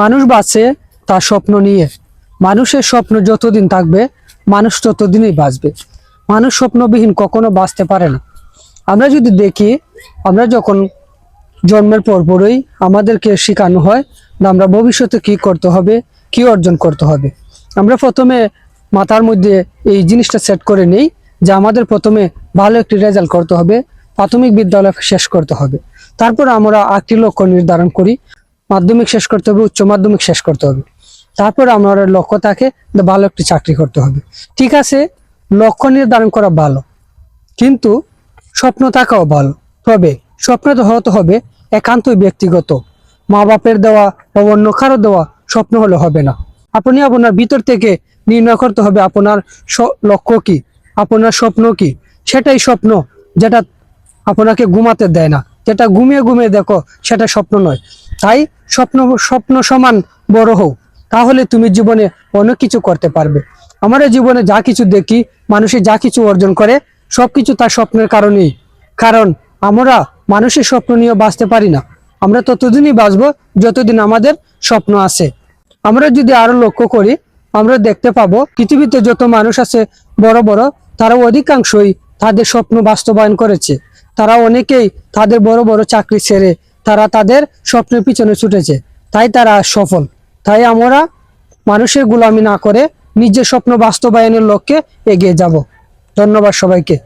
মানুষ বাঁচে তার স্বপ্ন নিয়ে। মানুষের স্বপ্ন যতদিন থাকবে, মানুষ ততদিনই বাঁচবে। মানুষ স্বপ্নবিহীন কখনো বাঁচতে পারে না। আমরা যদি দেখি, আমরা যখন জন্মের পরপরই আমাদেরকে শেখানো হয় যে আমরা ভবিষ্যতে কি করতে হবে, কি অর্জন করতে হবে। আমরা প্রথমে মাথার মধ্যে এই জিনিসটা সেট করে নেই যে আমাদের প্রথমে ভালো একটি রেজাল্ট করতে হবে, প্রাথমিক বিদ্যালয় শেষ করতে হবে। তারপর আমরা একটি লক্ষ্য নির্ধারণ করি। মাধ্যমিক শেষ করতে হবে, উচ্চ মাধ্যমিক শেষ করতে হবে। তারপর আমার লক্ষ্য থাকে ভালো একটি চাকরি করতে হবে। ঠিক আছে, লক্ষ্য নির্ধারণ করা ভালো, কিন্তু স্বপ্ন থাকাও ভালো। তবে স্বপ্ন তো হতে হবে, একান্তই ব্যক্তিগত। মা বাপের দেওয়া বা অন্য কারও দেওয়া স্বপ্ন হলে হবে না। আপনি আপনার ভিতর থেকে নির্ণয় করতে হবে, আপনার লক্ষ্য কি, আপনার স্বপ্ন কি, সেটাই স্বপ্ন যেটা আপনাকে ঘুমাতে দেয় না। যেটা ঘুমিয়ে ঘুমিয়ে দেখো, সেটা স্বপ্ন নয়। তাই স্বপ্ন স্বপ্ন সমান বড় হও। তাহলে তুমি জীবনে অনেক কিছু করতে পারবে। আমাদের জীবনে যা কিছু দেখি মানুষের যা কিছু অর্জন করে, সবকিছু তার স্বপ্নের কারণেই। কারণ আমরা মানুষের স্বপ্ন নিয়ে বাঁচতে পারি না। আমরা ততদিনই বাঁচবো যতদিন আমাদের স্বপ্ন আছে। আমরা যদি আরও লক্ষ্য করি, আমরা দেখতে পাবো, পৃথিবীতে যত মানুষ আছে, বড় বড় তারা অধিকাংশই তাদের স্বপ্ন বাস্তবায়ন করেছে। তারা অনেকেই তাদের বড় বড় চাকরি ছেড়ে তারা তাদের স্বপ্নের পিছনে ছুটেছে। তাই তারা সফল। তাই আমরা মানুষের গুলামি না করে নিজের স্বপ্ন বাস্তবায়নের লক্ষ্যে এগিয়ে যাব। ধন্যবাদ সবাইকে।